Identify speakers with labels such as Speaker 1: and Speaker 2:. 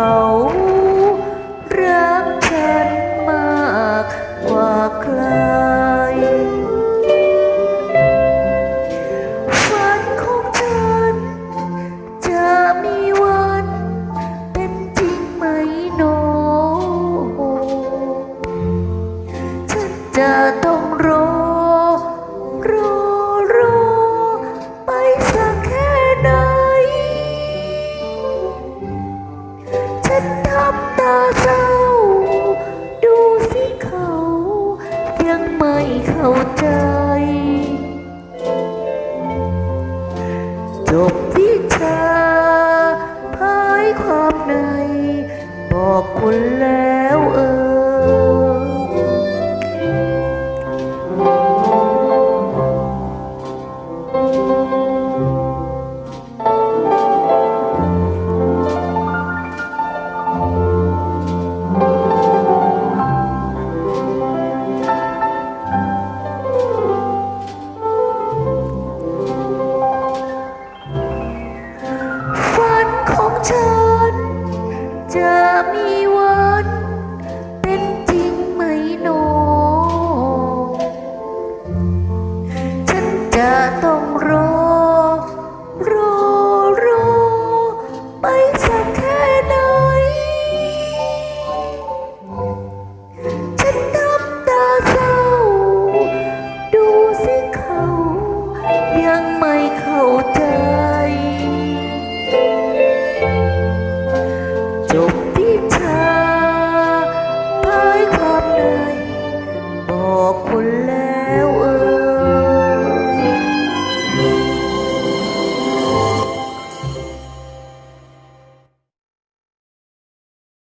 Speaker 1: เขารักฉันมากกว่าใคร ฝันของฉัน จะมีวันเป็นจริงไหมโน ฉันจะ উঠা